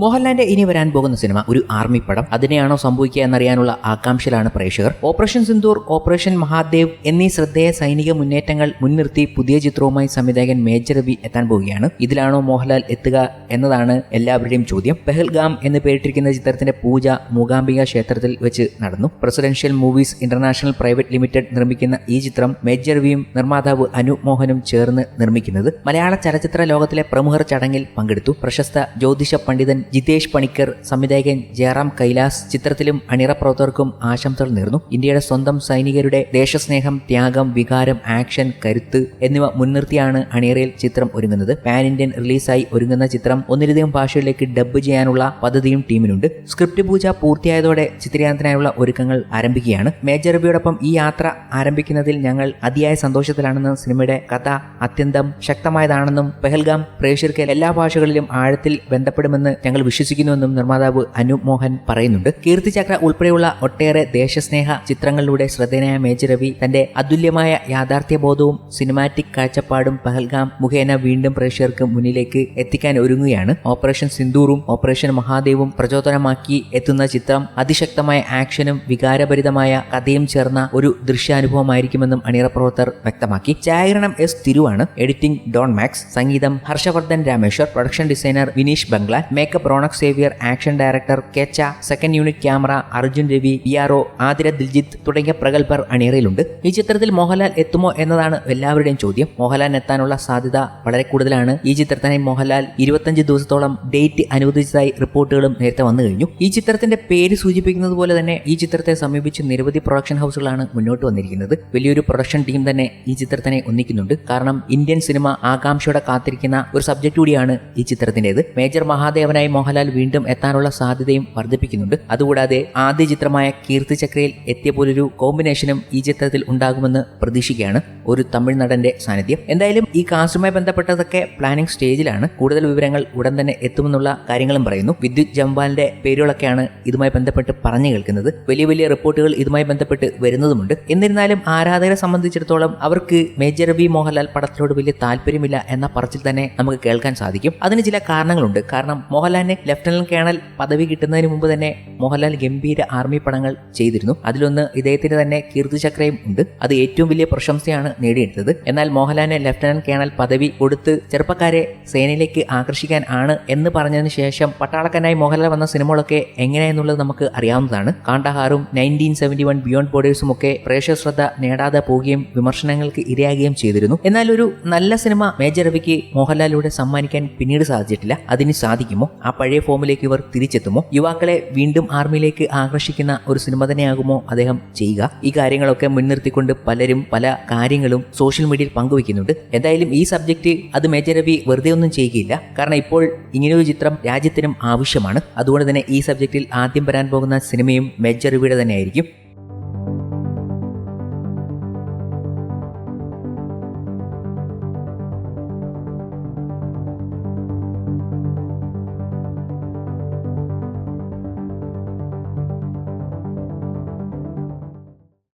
മോഹൻലാലിന്റെ ഇനി വരാൻ പോകുന്ന സിനിമ ഒരു ആർമി പടം. അതിനെയാണോ സംഭവിക്കുക എന്നറിയാനുള്ള ആകാംക്ഷയിലാണ് പ്രേക്ഷകർ. ഓപ്പറേഷൻ സിന്ദൂർ ഓപ്പറേഷൻ മഹാദേവ് എന്നീ ശ്രദ്ധേയ സൈനിക മുന്നേറ്റങ്ങൾ മുൻനിർത്തി പുതിയ ചിത്രവുമായി സംവിധായകൻ മേജർ രവി എത്താൻ പോവുകയാണ്. ഇതിലാണോ മോഹൻലാൽ എത്തുക എന്നതാണ് എല്ലാവരുടെയും ചോദ്യം. പെഹൽഗാം എന്ന് പേരിട്ടിരിക്കുന്ന ചിത്രത്തിന്റെ പൂജ മൂകാംബിക ക്ഷേത്രത്തിൽ വെച്ച് നടന്നു. Presidential movies international private limited നിർമ്മിക്കുന്ന ഈ ചിത്രം മേജർ രവിയും നിർമ്മാതാവ് അനു മോഹനും ചേർന്ന് നിർമ്മിക്കുന്നത് മലയാള ചലച്ചിത്ര ലോകത്തിലെ പ്രമുഖർ ചടങ്ങിൽ പങ്കെടുത്തു. പ്രശസ്ത ജ്യോതിഷ പണ്ഡിതൻ ജിതേഷ് പണിക്കർ സംവിധായകൻ ജയറാം കൈലാസ് ചിത്രത്തിലും അണിയറ പ്രവർത്തകർക്കും ആശംസകൾ നേർന്നു ഇന്ത്യയുടെ സ്വന്തം സൈനികരുടെ ദേശസ്നേഹം ത്യാഗം വികാരം ആക്ഷൻ കരുത്ത് എന്നിവ മുൻനിർത്തിയാണ് അണിയറയിൽ ചിത്രം ഒരുങ്ങുന്നത്. പാൻ ഇന്ത്യൻ റിലീസായി ഒരുങ്ങുന്ന ചിത്രം ഒന്നിലധികം ഭാഷകളിലേക്ക് ഡബ്ബ് ചെയ്യാനുള്ള പദ്ധതിയും ടീമിനുണ്ട്. സ്ക്രിപ്റ്റ് പൂജ പൂർത്തിയായതോടെ ചിത്രീകരണത്തിനായുള്ള ഒരുക്കങ്ങൾ ആരംഭിക്കുകയാണ്. മേജർ റബിയോടൊപ്പം ഈ യാത്ര ആരംഭിക്കുന്നതിൽ ഞങ്ങൾ അതിയായ സന്തോഷത്തിലാണെന്ന് സിനിമയുടെ കഥ അത്യന്തം ശക്തമായതാണെന്നും പെഹൽഗാം പ്രേക്ഷകർക്ക് എല്ലാ ഭാഷകളിലും ആഴത്തിൽ ബന്ധപ്പെടുമെന്ന് ഞങ്ങൾ വിശ്വസിക്കുന്നുവെന്നും നിർമ്മാതാവ് അനൂപ് മോഹൻ പറയുന്നുണ്ട്. കീർത്തിചക്ര ഉൾപ്പെടെയുള്ള ഒട്ടേറെ ദേശസ്നേഹ ചിത്രങ്ങളിലൂടെ ശ്രദ്ധേയനായ മേജർ രവി തന്റെ അതുല്യമായ യാഥാർത്ഥ്യബോധവും സിനിമാറ്റിക് കാഴ്ചപ്പാടും പഹൽഗാം മുഖേന വീണ്ടും പ്രേക്ഷകർക്ക് മുന്നിലേക്ക് എത്തിക്കാൻ ഒരുങ്ങുകയാണ്. ഓപ്പറേഷൻ സിന്ദൂറും ഓപ്പറേഷൻ മഹാദേവും പ്രചോദനമാക്കി എത്തുന്ന ചിത്രം അതിശക്തമായ ആക്ഷനും വികാരഭരിതമായ കഥയും ചേർന്ന ഒരു ദൃശ്യാനുഭവമായിരിക്കുമെന്നും അണിയറ പ്രവർത്തകർ വ്യക്തമാക്കി. ഛായാഗ്രഹണം എസ് തിരുവാണ്. എഡിറ്റിംഗ് ഡോൺ മാക്സ്. സംഗീതം Harshavardhan Rameshwar. Production designer Vineesh Banglan makeup Ronak Xavier action director Kecha second unit camera Arjun Ravi P R O Athira Diljith തുടങ്ങിയ പ്രഗത്ഭർ അണിയറയിലുണ്ട്. ഈ ചിത്രത്തിൽ മോഹൻലാൽ എത്തുമോ എന്നതാണ് എല്ലാവരുടെയും ചോദ്യം. മോഹൻലാൽ എത്താനുള്ള സാധ്യത വളരെ കൂടുതലാണ്. ഈ ചിത്രത്തിനായി മോഹൻലാൽ ഇരുപത്തഞ്ച് ദിവസത്തോളം ഡേറ്റ് അനുവദിച്ചതായി റിപ്പോർട്ടുകളും നേരത്തെ വന്നു കഴിഞ്ഞു. ഈ ചിത്രത്തിന്റെ പേര് സൂചിപ്പിക്കുന്നത് പോലെ തന്നെ ഈ ചിത്രത്തെ സമീപിച്ച് നിരവധി പ്രൊഡക്ഷൻ ഹൗസുകളാണ് മുന്നോട്ട് വന്നിരിക്കുന്നത്. വലിയൊരു പ്രൊഡക്ഷൻ ടീം തന്നെ ഈ ചിത്രത്തിനെ ഒന്നിക്കുന്നുണ്ട്. കാരണം ഇന്ത്യൻ സിനിമ ആകാംക്ഷയോടെ കാത്തിരിക്കുന്ന ഒരു സബ്ജക്ട് കൂടിയാണ് ഈ ചിത്രത്തിന്റേത് മേജർ മഹാദേവനായി മോഹൻലാൽ വീണ്ടും എത്താനുള്ള സാധ്യതയും വർദ്ധിപ്പിക്കുന്നുണ്ട്. അതുകൂടാതെ ആദ്യ ചിത്രമായ കീർത്തിചക്രയിൽ എത്തിയ പോലൊരു കോമ്പിനേഷനും ഈ ചിത്രത്തിൽ ഉണ്ടാകുമെന്ന് പ്രതീക്ഷിക്കുകയാണ് ഒരു തമിഴ് നടന്റെ സാന്നിധ്യം. എന്തായാലും ഈ കാസ്റ്റുമായി ബന്ധപ്പെട്ടതൊക്കെ പ്ലാനിംഗ് സ്റ്റേജിലാണ്. കൂടുതൽ വിവരങ്ങൾ ഉടൻ തന്നെ എത്തുമെന്നുള്ള കാര്യങ്ങളും പറയുന്നു. വിദ്യുത് ജംബാലിന്റെ പേരുകളൊക്കെയാണ് ഇതുമായി ബന്ധപ്പെട്ട് പറഞ്ഞു കേൾക്കുന്നത്. വലിയ വലിയ റിപ്പോർട്ടുകൾ ഇതുമായി ബന്ധപ്പെട്ട് വരുന്നതുമുണ്ട്. എന്നിരുന്നാലും ആരാധകരെ സംബന്ധിച്ചിടത്തോളം അവർക്ക് മേജർ രവി മോഹൻലാൽ പടത്തിനോട് വലിയ താല്പര്യമില്ല എന്ന പറച്ചിൽ തന്നെ നമുക്ക് കേൾക്കാൻ സാധിക്കും. അതിന് ചില കാരണങ്ങളുണ്ട്. കാരണം മോഹൻലാലിന് ലഫ്റ്റനന്റ് കേണൽ പദവി കിട്ടുന്നതിന് മുമ്പ് തന്നെ മോഹൻലാൽ ഗംഭീര ആർമി പടങ്ങൾ ചെയ്തിരുന്നു. അതിലൊന്ന് ഇദ്ദേഹത്തിന് തന്നെ കീർത്തിചക്രയും ഉണ്ട്. അത് ഏറ്റവും വലിയ പ്രശംസയാണ് നേടിയെടുത്തത്. എന്നാൽ മോഹൻലാലിന് ലഫ്റ്റനന്റ് കേണൽ പദവി കൊടുത്ത് ചെറുപ്പക്കാരെ സേനയിലേക്ക് ആകർഷിക്കാൻ ആണ് എന്ന് പറഞ്ഞതിന് ശേഷം പട്ടാളക്കനായി മോഹൻലാൽ വന്ന സിനിമകളൊക്കെ എങ്ങനെയെന്നുള്ളത് നമുക്ക് അറിയാവുന്നതാണ്. കാണ്ടഹാറും നയന്റീൻ സെവന്റി വൺ ബിയോണ്ട് ബോർഡേഴ്സും ഒക്കെ പ്രേക്ഷക ശ്രദ്ധ നേടാതെ പോവുകയും വിമർശനങ്ങൾക്ക് ഇരയാകുകയും ചെയ്തിരുന്നു. എന്നാൽ ഒരു നല്ല സിനിമ മേജർ രവിക്ക് മോഹൻലാലിലൂടെ സമ്മാനിക്കാൻ പിന്നീട് സാധിച്ചിട്ടില്ല. അതിന് സാധിക്കുമോ? ആ പഴയ ഫോമിലേക്ക് ഇവർ തിരിച്ചെത്തുമോ? യുവാക്കളെ വീണ്ടും ആർമിയിലേക്ക് ആകർഷിക്കുന്ന ഒരു സിനിമ തന്നെയാകുമോ അദ്ദേഹം ചെയ്യുക? ഈ കാര്യങ്ങളൊക്കെ മുൻനിർത്തിക്കൊണ്ട് പലരും പല കാര്യങ്ങളും സോഷ്യൽ മീഡിയയിൽ പങ്കുവെക്കുന്നുണ്ട് എന്തായാലും ഈ സബ്ജക്റ്റ് അത് മേജർ രവി വെറുതെ ഒന്നും ചെയ്യുകയില്ല. കാരണം ഇപ്പോൾ ഇങ്ങനെയൊരു ചിത്രം രാജ്യത്തിനും ആവശ്യമാണ്. അതുകൊണ്ട് തന്നെ ഈ സബ്ജക്റ്റിൽ ആദ്യം വരാൻ പോകുന്ന സിനിമയും മേജർ രവിയുടെ തന്നെയായിരിക്കും.